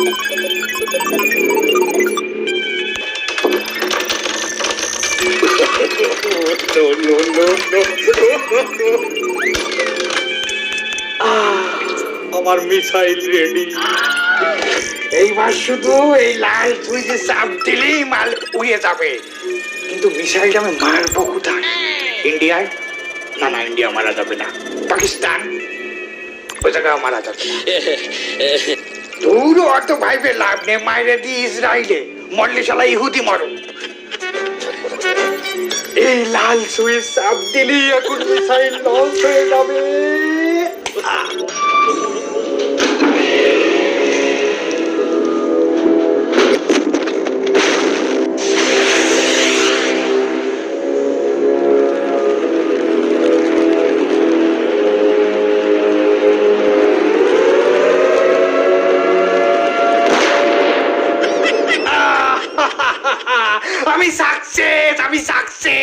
No, no, no, no. আমার missile ready. এইবার শুধু এই লাল সুইচে চাপ দিলেই মাল উড়িয়ে যাবে। কিন্তু মিসাইলটা আমি মারবো কোথায়? ইন্ডিয়ায়? না না ইন্ডিয়া মারা যাবে না। পাকিস্তান? ওই জায়গায় মারা যাবে। না দূর অত ভাইবে লাভ নেই, মাইরে দি ইসরায়েলে মরলে শালা ইহুদি মরো। এই লাল সুইচ চাপ দিলেই এখন মিসাইল লঞ্চ হয়ে যাবে। আমি সাকসেস আমি সাকসেস